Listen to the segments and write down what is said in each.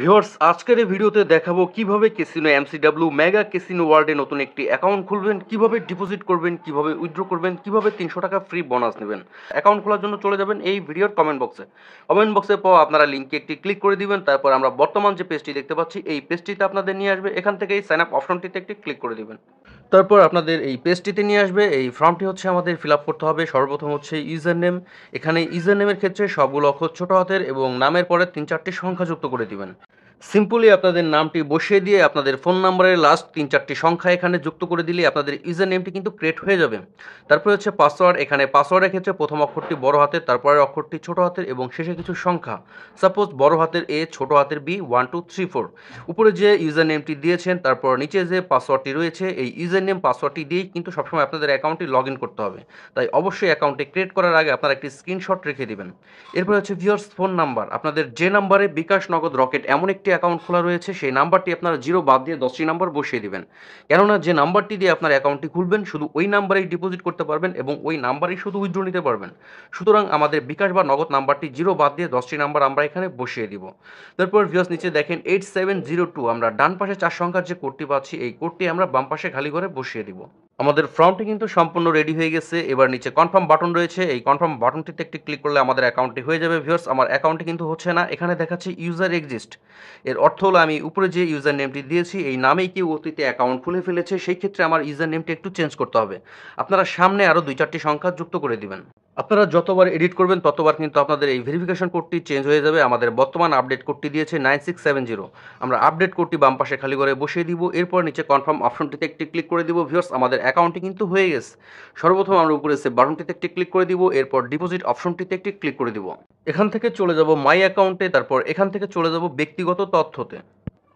Viewers, আজকের এই ভিডিওতে দেখাবো কীভাবে কেসিনো এমসিডাব্লিউ মেগা কেসিনো ওয়ার্ল্ডে নতুন একটি অ্যাকাউন্ট খুলবেন, কীভাবে ডিপোজিট করবেন, কীভাবে উইথড্র করবেন, কীভাবে তিনশো টাকা ফ্রি বোনাস নেবেন। অ্যাকাউন্ট খোলার জন্য চলে যাবেন এই ভিডিওর কমেন্ট বক্সে কমেন্ট বক্সে পাওয়া আপনারা লিঙ্কে একটি ক্লিক করে দিবেন, তারপর আমরা বর্তমান যে পেজটি দেখতে পাচ্ছি, এই পেজটিতে আপনাদের নিয়ে আসবে, এখান থেকে এই সাইন আপ অপশনটিতে একটি ক্লিক করে দিবেন। তারপর আপনাদের এই পেজটিতে নিয়ে আসবে। এই ফর্মটি হচ্ছে আমাদের ফিল করতে হবে। সর্বপ্রথম হচ্ছে ইউজার নেম এখানে ইউজার নেমের ক্ষেত্রে সবগুলো অক্ষর ছোট হাতের এবং নামের পরে তিন চারটি সংখ্যা যুক্ত করে দিবেন। সিম্পলি আপনাদের নামটি বসিয়ে দিয়ে আপনাদের ফোন নাম্বারের লাস্ট তিন চারটি সংখ্যা এখানে যুক্ত করে দিলে আপনাদের ইউজার নেমটি কিন্তু ক্রিয়েট হয়ে যাবে। তারপরে হচ্ছে পাসওয়ার্ড এখানে পাসওয়ার্ডের ক্ষেত্রে প্রথম অক্ষরটি বড় হাতের, তারপরের অক্ষরটি ছোট হাতের এবং শেষে কিছু সংখ্যা। সাপোজ বড় হাতের এ ছোট হাতের B one two three four উপরে যে ইউজার নেমটি দিয়েছেন, তারপর নিচে যে পাসওয়ার্ডটি রয়েছে, এই ইউজার নেম পাসওয়ার্ডটি দিয়েই কিন্তু সবসময় আপনাদের অ্যাকাউন্টটি লগ ইন করতে হবে। তাই অবশ্যই অ্যাকাউন্টে ক্রিয়েট করার আগে আপনারা একটি স্ক্রিনশট রেখে দেবেন। এরপরে হচ্ছে ভিওর্স ফোন নাম্বার আপনাদের যে নাম্বারে বিকাশ নগদ রকেট এমন একটি অ্যাকাউন্ট খোলা রয়েছে, সেই নাম্বারটি আপনারা জিরো বাদ দিয়ে দশটি নাম্বার বসিয়ে দেবেন। কেননা যে নাম্বারটি দিয়ে আপনার অ্যাকাউন্টটি খুলবেন, শুধু ওই নাম্বারেই ডিপোজিট করতে পারবেন এবং ওই নাম্বারেই শুধু উইথড্র নিতে পারবেন। সুতরাং আমাদের বিকাশ বা নগদ নাম্বারটি জিরো বাদ দিয়ে দশটি নাম্বার আমরা এখানে বসিয়ে দিব। তারপর ভিওস নিচে দেখেন এইট সেভেন জিরো টু আমরা ডান পাশে চার সংখ্যার যে কোডটি পাচ্ছি, এই কোডটি আমরা বাম পাশে খালি করে বসিয়ে দিব। আমাদের ফর্মটি কিন্তু সম্পূর্ণ রেডি হয়ে গেছে। এবার নিচে কনফার্ম বাটন রয়েছে। এই কনফার্ম বাটনটিতে একটি ক্লিক করলে আমাদের অ্যাকাউন্টটি হয়ে যাবে। ভিউয়ার্স আমার অ্যাকাউন্টে কিন্তু হচ্ছে না। এখানে দেখাচ্ছে ইউজার এক্সিস্ট এর অর্থ হলো আমি উপরে যে ইউজার নেমটি দিয়েছি, এই নামেই কেউ অতীতে অ্যাকাউন্ট খুলে ফেলেছে। সেই ক্ষেত্রে আমার ইউজার নেমটি একটু চেঞ্জ করতে হবে। আপনারা সামনে আরও দুই চারটি সংখ্যা যুক্ত করে দিবেন। আপনারা যতবার এডিট করবেন, ততবার কিন্তু আপনাদের এই ভেরিফিকেশন কোডটি চেঞ্জ হয়ে যাবে। আমাদের বর্তমান আপডেট কোডটি দিয়েছে নাইন সিক্স সেভেন জিরো আমরা আপডেট কোডটি বাম পাশে খালি করে বসিয়ে দিব, এরপর নিচে কনফার্ম অপশনটিতে একটি ক্লিক করে দিব। ভিউয়ার্স আমাদের অ্যাকাউন্টটি কিন্তু হয়ে গেছে। সর্বপ্রথম আমরা উপরে সেভ বাটনটিতে একটি ক্লিক করে দিব, এরপর ডিপোজিট অপশনটিতে একটি ক্লিক করে দিব। এখান থেকে চলে যাব মাই অ্যাকাউন্টে তারপর এখান থেকে চলে যাব ব্যক্তিগত তথ্যতে।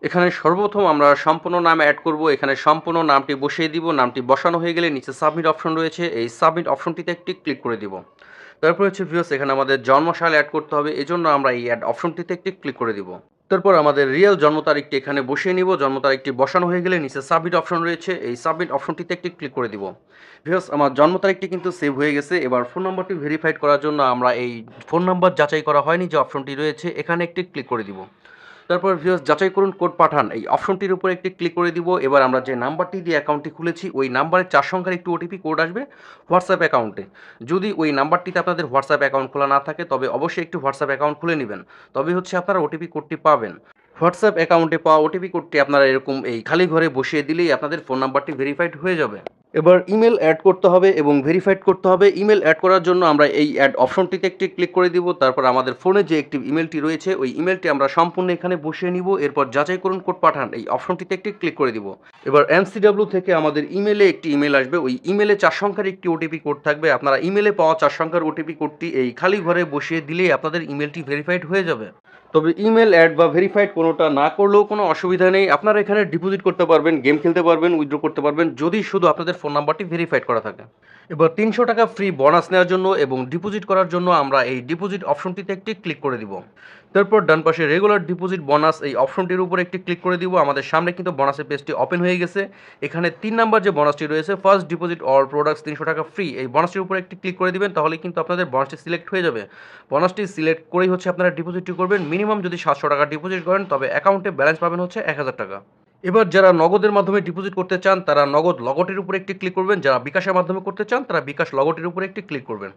এখানে সর্বপ্রথম আমরা সম্পূর্ণ নাম অ্যাড করব। এখানে সম্পূর্ণ নামটি বসিয়ে দিব। নামটি বসানো হয়ে গেলে নিচে সাবমিট অপশন রয়েছে। এই সাবমিট অপশনটিতে একটি ক্লিক করে দিব। তারপর হচ্ছে ভিউস এখানে আমাদের জন্মসাল অ্যাড করতে হবে। এজন্য আমরা এই অ্যাড অপশনটিতে একটি ক্লিক করে দিব। তারপর আমাদের রিয়েল জন্ম তারিখটি এখানে বসিয়ে নিব। জন্ম তারিখটি বসানো হয়ে গেলে নিচে সাবমিট অপশন রয়েছে। এই সাবমিট অপশনটিতে একটি ক্লিক করে দিব। ভিউস আমার জন্ম তারিখটি কিন্তু সেভ হয়ে গেছে। এবার ফোন নম্বরটি ভেরিফাইড করার জন্য আমরা এই ফোন নাম্বার যাচাই করা হয়নি যে অপশনটি রয়েছে। এখানে একটি ক্লিক করে দিব। তারপর ভিউস যাচাই করুন কোড পাঠান। এই অপশনটির উপরে একটি ক্লিক করে দিব। এবার আমরা যে নাম্বারটি দিয়ে অ্যাকাউন্টটি খুলেছি, ওই নাম্বারের চার সংখ্যার একটি ওটিপি কোড আসবে হোয়াটসঅ্যাপ অ্যাকাউন্টে যদি ওই নাম্বারটিতে আপনাদের হোয়াটসঅ্যাপ অ্যাকাউন্ট খোলা না থাকে, তবে অবশ্যই একটি হোয়াটসঅ্যাপ অ্যাকাউন্ট খুলে নেবেন। তবে হচ্ছে আপনারা ওটিপি কোডটি পাবেন। হোয়াটসঅ্যাপ অ্যাকাউন্টে পাওয়া ওটিপি কোডটি আপনারা এরকম এই খালি ঘরে বসিয়ে দিলেই আপনাদের ফোন নাম্বারটি ভেরিফাইড হয়ে যাবে। এবার ইমেল অ্যাড করতে হবে এবং ভেরিফাইড করতে হবে। ইমেল অ্যাড করার জন্য আমরা এই অ্যাড অপশনটিতে একটি ক্লিক করে দিব। তারপর আমাদের ফোনে যে একটি ইমেলটি রয়েছে, ওই ইমেলটি আমরা সম্পূর্ণ এখানে বসিয়ে নিব। এরপর যাচাই করুন কোড পাঠান, এই অপশনটিতে একটি ক্লিক করে দিব। এবার এমসিডাব্লিউ থেকে আমাদের ইমেলে একটি ইমেল আসবে। ওই ইমেলে চার সংখ্যার একটি ওটিপি কোড থাকবে। আপনারা ইমেলে পাওয়া চার সংখ্যার ওটিপি কোডটি এই খালি ঘরে বসিয়ে দিলেই আপনাদের ইমেলটি ভেরিফাইড হয়ে যাবে। তবে ইমেল অ্যাড বা ভেরিফাইড কোনোটা না করলেও কোনো অসুবিধা নেই। আপনারা এখানে ডিপোজিট করতে পারবেন, গেম খেলতে পারবেন, উইথড্র করতে পারবেন। যদি শুধু আপনাদের ফোন নাম্বারটি ভেরিফাইড করা থাকে। এবার তিনশো টাকা ফ্রি বোনাস নেওয়ার জন্য এবং ডিপোজিট করার জন্য আমরা এই ডিপোজিট অপশনটিতে একটি ক্লিক করে দিব। তারপর ডান পাশে রেগুলার ডিপোজিট বোনাস এই অপশনটির উপর একটি ক্লিক করে দিব। আমাদের সামনে কিন্তু বোনাসের পেজটি ওপেন হয়ে গেছে। এখানে তিন নাম্বার যে বোনাসটি রয়েছে ফার্স্ট ডিপোজিট অল প্রোডাক্টস তিনশো টাকা ফ্রি এই বোনাসটির উপর একটি ক্লিক করে দিবেন, তাহলে কিন্তু আপনাদের বোনাসটি সিলেক্ট হয়ে যাবে। বোনাসটি সিলেক্ট করেই হচ্ছে আপনারা ডিপোজিটটি করবেন। মিনিমাম যদি সাতশো টাকা ডিপোজিট করেন, তবে অ্যাকাউন্টে ব্যালেন্স পাবেন হচ্ছে এক হাজার টাকা। এবার যারা নগদের মাধ্যমে ডিপোজিট করতে চান, তারা নগদ লগটির উপরে একটি ক্লিক করবেন। যারা বিকাশের মাধ্যমে করতে চান, তারা বিকাশ লগটির উপরে একটি ক্লিক করবেন।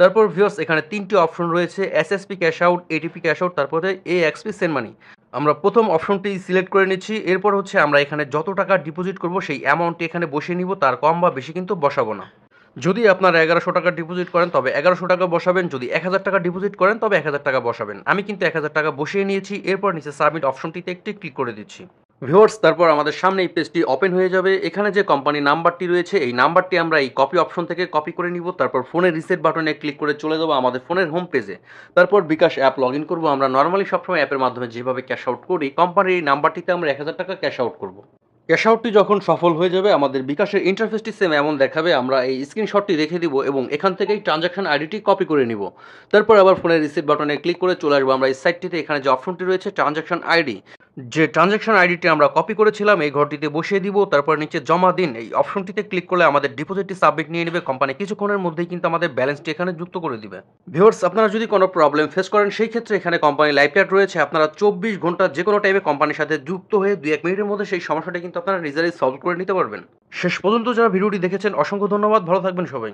তারপর ভিউস এখানে তিনটি অপশন রয়েছে SSP cash out ATP cash out তারপরে এ এক্সপি সেন্ড মানি আমরা প্রথম অপশনটি সিলেক্ট করে নিচ্ছি। এরপর হচ্ছে আমরা এখানে যত টাকা ডিপোজিট করব, সেই অ্যামাউন্টটি এখানে বসিয়ে নিব। তার কম বা বেশি কিন্তু বসাবো না। যদি আপনারা এগারোশো টাকা ডিপোজিট করেন, তবে এগারোশো টাকা বসাবেন। যদি এক হাজার টাকা ডিপোজিট করেন, তবে এক হাজার টাকা বসাবেন। আমি কিন্তু এক হাজার টাকা বসিয়ে নিয়েছি। এরপর নিচে সাবমিট অপশনটিতে একটি ক্লিক করে দিচ্ছি। ভিউয়ার্স, তারপর আমাদের সামনে এই পেজটি ওপেন হয়ে যাবে। এখানে যে কোম্পানি নাম্বারটি রয়েছে, এই নাম্বারটি আমরা এই কপি অপশন থেকে কপি করে নিব। তারপর ফোনের রিসেট বাটনে ক্লিক করে চলে যাব আমাদের ফোনের হোম পেজে। তারপর বিকাশ অ্যাপ লগ ইন করব। আমরা নর্মালি সবসময় অ্যাপের মাধ্যমে যেভাবে ক্যাশ আউট করি কোম্পানির এই নাম্বারটিতে আমরা এক হাজার টাকা ক্যাশ আউট করব। ক্যাশ আউটটি যখন সফল হয়ে যাবে, আমাদের বিকাশের ইন্টারফেসটি সেম এমন দেখাবে। আমরা এই স্ক্রিনশটটি রেখে দিব এবং এখান থেকেই ট্রানজাকশন আইডিটি কপি করে নিব। তারপর আবার ফোনের রিসিভ বাটনে ক্লিক করে চলে আসব। আমরা এই সাইটটিতে এখানে যে অপশনটি রয়েছে ট্রানজাকশন আইডি যে ট্রানজ্যাকশন আইডিটি আমরা কপি করেছিলাম, এই ঘরটিতে বসিয়ে দিব, তারপর নিচে জমা দিন। এই অপশনটিতে ক্লিক করলে আমাদের ডিপোজিটটি সাবমিট নিয়ে নেবে। কোম্পানি কিছুক্ষণের মধ্যেই কিন্তু আমাদের ব্যালেন্সটি এখানে যুক্ত করে দিবে। ভিউয়ার্স আপনারা যদি কোনো প্রবলেম ফেস করেন, সেই ক্ষেত্রে এখানে কোম্পানি লাইভ চ্যাট রয়েছে। আপনারা চব্বিশ ঘণ্টা যে কোনো টাইমে কোম্পানির সাথে যুক্ত হয়ে দুই এক মিনিটের মধ্যে সেই সমস্যাটা কিন্তু আপনারা নিজেরাই সলভ করে নিতে পারবেন। শেষ পর্যন্ত যারা ভিডিওটি দেখেছেন, অসংখ্য ধন্যবাদ। ভালো থাকবেন সবাই।